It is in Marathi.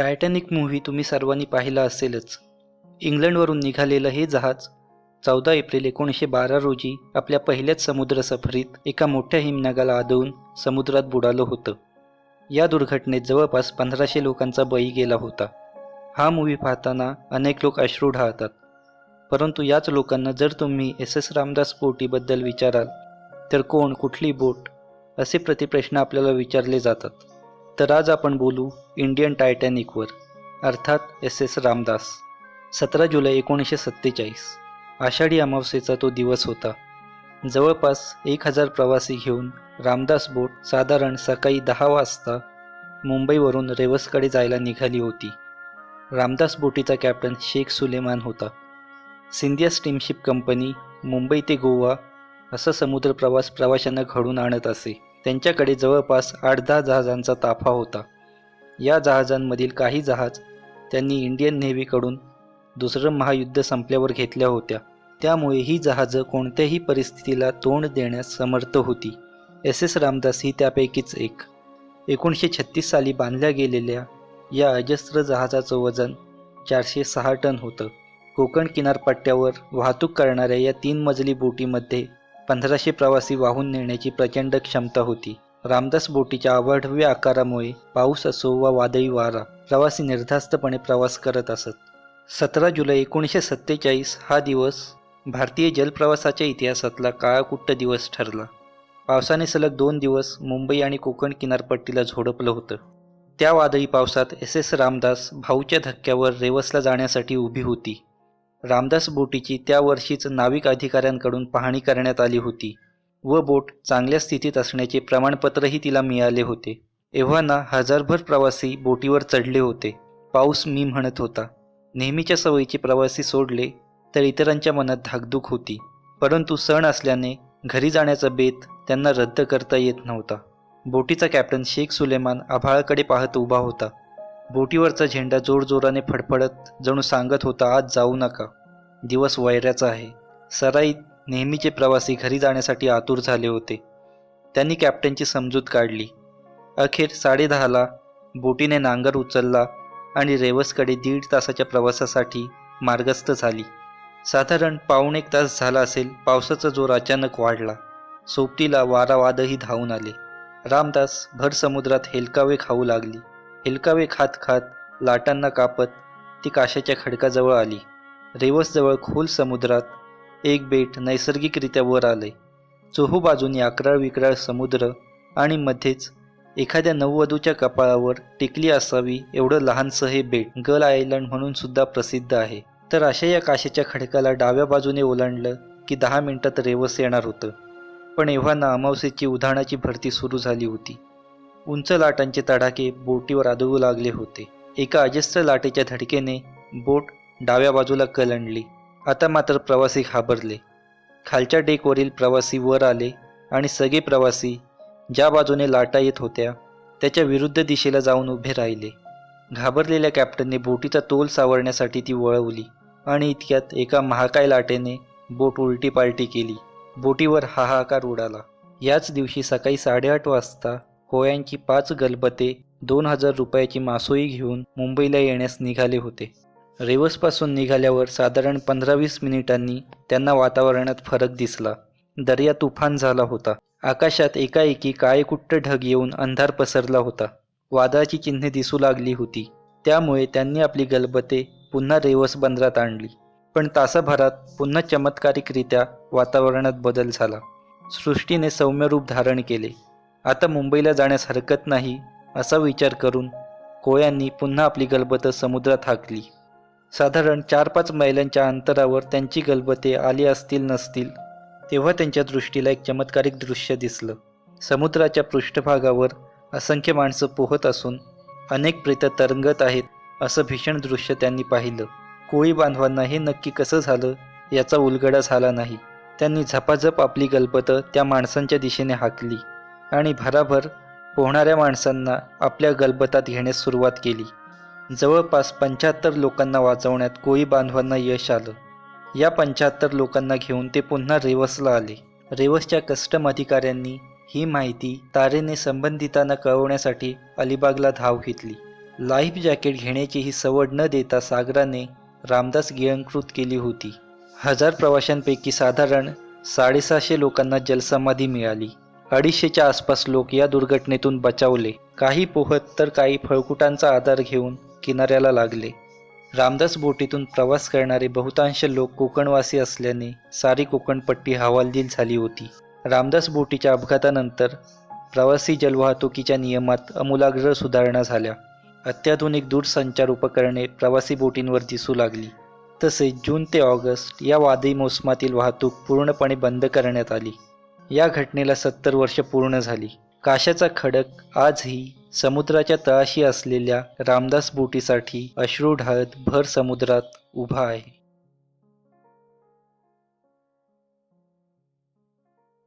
टायटॅनिक मूव्ही तुम्ही सर्वांनी पाहिला असेलच. इंग्लंडवरून निघालेलं हे जहाज चौदा एप्रिल एकोणीसशे बारा रोजी आपल्या पहिल्याच समुद्र सफरीत एका मोठ्या हिमनगाला आदळून समुद्रात बुडालं होतं. या दुर्घटनेत जवळपास पंधराशे लोकांचा बळी गेला होता. हा मूव्ही पाहताना अनेक लोक अश्रू ढाळतात. परंतु याच लोकांना जर तुम्ही एस एस रामदास बोटीबद्दल विचाराल तर कोण कुठली बोट असे प्रतिप्रश्न आपल्याला विचारले जातात. तर आज आपण बोलू इंडियन टायटॅनिकवर अर्थात एस एस रामदास. सतरा जुलै एकोणीसशे सत्तेचाळीस आषाढी अमावस्येचा तो दिवस होता. जवळपास एक हजार प्रवासी घेऊन रामदास बोट साधारण सकाळी दहा वाजता मुंबईवरून रेवसकडे जायला निघाली होती. रामदास बोटीचा कॅप्टन शेख सुलेमान होता. सिंधिया स्टीमशिप कंपनी मुंबई ते गोवा असा समुद्र प्रवास प्रवाशांना घडून आणत असे. त्यांच्याकडे जवळपास आठ दहा जहाजांचा ताफा होता. या जहाजांमधील काही जहाज त्यांनी इंडियन नेव्हीकडून दुसरं महायुद्ध संपल्यावर घेतल्या होत्या. त्यामुळे ही जहाजं कोणत्याही परिस्थितीला तोंड देण्यास समर्थ होती. एस. एस. रामदास ही त्यापैकीच एक. एकोणीसशे छत्तीस साली बांधल्या गेलेल्या या अजस्त्र जहाजाचं वजन चारशे सहा टन होतं. कोकण किनारपट्ट्यावर वाहतूक करणाऱ्या या तीन मजली बोटीमध्ये पंधराशे प्रवासी वाहून नेण्याची प्रचंड क्षमता होती. रामदास बोटीच्या अवाढव्य आकारामुळे पाऊस असो वा वादळी वारा प्रवासी निर्धास्तपणे प्रवास करत असत. सतरा जुलै एकोणीसशे सत्तेचाळीस हा दिवस भारतीय जलप्रवासाच्या इतिहासातला काळाकुट्ट दिवस ठरला. पावसाने सलग दोन दिवस मुंबई आणि कोकण किनारपट्टीला झोडपलं होतं. त्या वादळी पावसात एस एस रामदास भाऊच्या धक्क्यावर रेवसला जाण्यासाठी उभी होती. रामदास बोटीची त्या वर्षीच नाविक अधिकाऱ्यांकडून पाहणी करण्यात आली होती व बोट चांगल्या स्थितीत असण्याचे प्रमाणपत्रही तिला मिळाले होते. एव्हाना हजारभर प्रवासी बोटीवर चढले होते. पाऊस मी म्हणत होता. नेहमीच्या सवयीचे प्रवासी सोडले तर इतरांच्या मनात धाकधूक होती. परंतु सण असल्याने घरी जाण्याचा बेत त्यांना रद्द करता येत नव्हता. बोटीचा कॅप्टन शेख सुलेमान आभाळाकडे पाहत उभा होता. बोटीवरचा झेंडा जोरजोराने फडफडत जणू सांगत होता आज जाऊ नका. दिवस वैऱ्याचा आहे. सराईत नेहमीचे प्रवासी घरी जाण्यासाठी आतुर झाले होते. त्यांनी कॅप्टनची समजूत काढली. अखेर साडेदहाला बोटीने नांगर उचलला आणि रेवसकडे दीड तासाच्या प्रवासासाठी मार्गस्थ झाली. साधारण पाऊण एक तास झाला असेल पावसाचा जोर अचानक वाढला. सोबतीला वारावादही धावून आले. रामदास भर समुद्रात हेलकावे खाऊ लागली. हेलकावे खात खात लाटांना कापत ती काशाच्या खडकाजवळ आली. रेवसजवळ खोल समुद्रात एक बेट नैसर्गिकरित्या वर आले. चोहू बाजूनी अकराळ विकराळ समुद्र आणि मध्येच एखाद्या नववधूच्या कपाळावर टिकली असावी एवढं लहानसं हे बेट गल आयलंड म्हणून सुद्धा प्रसिद्ध आहे. तर अशा या काशाच्या खडकाला डाव्या बाजूने ओलांडलं की दहा मिनिटात रेवस येणार होतं. पण एव्हाना अमावस्येची उधाणाची भरती सुरू झाली होती. उंच लाटांचे तडाखे बोटीवर आदळू लागले होते. एका अजस्त्र लाटेच्या धडकेने बोट डाव्या बाजूला कलंडली. आता मात्र प्रवासी घाबरले. खालच्या डेकवरील प्रवासी वर आले आणि सगळे प्रवासी ज्या बाजूने लाटा येत होत्या त्याच्या विरुद्ध दिशेला जाऊन उभे राहिले. घाबरलेल्या कॅप्टनने बोटीचा तोल सावरण्यासाठी ती वळवली आणि इतक्यात एका महाकाय लाटेने बोट उलटी पालटी केली. बोटीवर हाहाकार उडाला. याच दिवशी सकाळी साडेआठ वाजता कोयांची पाच गलबते दोन हजार रुपयाची मासोई घेऊन मुंबईला येण्यास निघाले होते. रेवसपासून निघाल्यावर साधारण पंधरा वीस मिनिटांनी त्यांना वातावरणात फरक दिसला. दर्या तुफान झाला होता. आकाशात एकाएकी काळेकुट्ट ढग येऊन अंधार पसरला होता. वादळाची चिन्हे दिसू लागली होती. त्यामुळे त्यांनी आपली गलबते पुन्हा रेवस बंदरात आणली. पण तासाभरात पुन्हा चमत्कारिकरित्या वातावरणात बदल झाला. सृष्टीने सौम्यरूप धारण केले. आता मुंबईला जाण्यास हरकत नाही असा विचार करून कोयांनी पुन्हा आपली गलबतं समुद्रात हाकली. साधारण चार पाच मैलांच्या अंतरावर त्यांची गलबते आली असतील नसतील तेव्हा त्यांच्या दृष्टीला एक चमत्कारिक दृश्य दिसलं. समुद्राच्या पृष्ठभागावर असंख्य माणसं पोहत असून अनेक प्रेतं तरंगत आहेत असं भीषण दृश्य त्यांनी पाहिलं. कोळी बांधवांना हे नक्की कसं झालं याचा उलगडा झाला नाही. त्यांनी झपाझप आपली गलबतं त्या माणसांच्या दिशेने हाकली. आणि भराभर पोहणाऱ्या माणसांना आपल्या गलबतात घेण्यास सुरुवात केली. जवळपास पंच्याहत्तर लोकांना वाचवण्यात कोळी बांधवांना यश आलं. या पंच्याहत्तर लोकांना घेऊन ते पुन्हा रेवसला आले. रेवसच्या कस्टम अधिकाऱ्यांनी ही माहिती तारेने संबंधितांना कळवण्यासाठी अलिबागला धाव घेतली. लाईफ जॅकेट घेण्याची ही सवड न देता सागराने रामदास गिळंकृत केली होती. हजार प्रवाशांपैकी साधारण साडेसहाशे लोकांना जलसमाधी मिळाली. अडीचशेच्या आसपास लोक या दुर्घटनेतून बचावले. काही पोहत तर काही फळकुटांचा आधार घेऊन किनाऱ्याला लागले. रामदास बोटीतून प्रवास करणारे बहुतांश लोक कोकणवासी असल्याने सारी कोकणपट्टी हवालदिल झाली होती. रामदास बोटीच्या अपघातानंतर प्रवासी जलवाहतुकीच्या नियमात अमूलाग्र सुधारणा झाल्या. अत्याधुनिक दूरसंचार उपकरणे प्रवासी बोटींवर दिसू लागली. तसेच जून ते ऑगस्ट या वादळी मोसमातील वाहतूक पूर्णपणे बंद करण्यात आली. या घटनेला सत्तर वर्ष पूर्ण झाली. काशाचा खडक आजही समुद्राच्या तळाशी असलेल्या रामदास बोटीसाठी अश्रू ढाळत भर समुद्रात उभा आहे.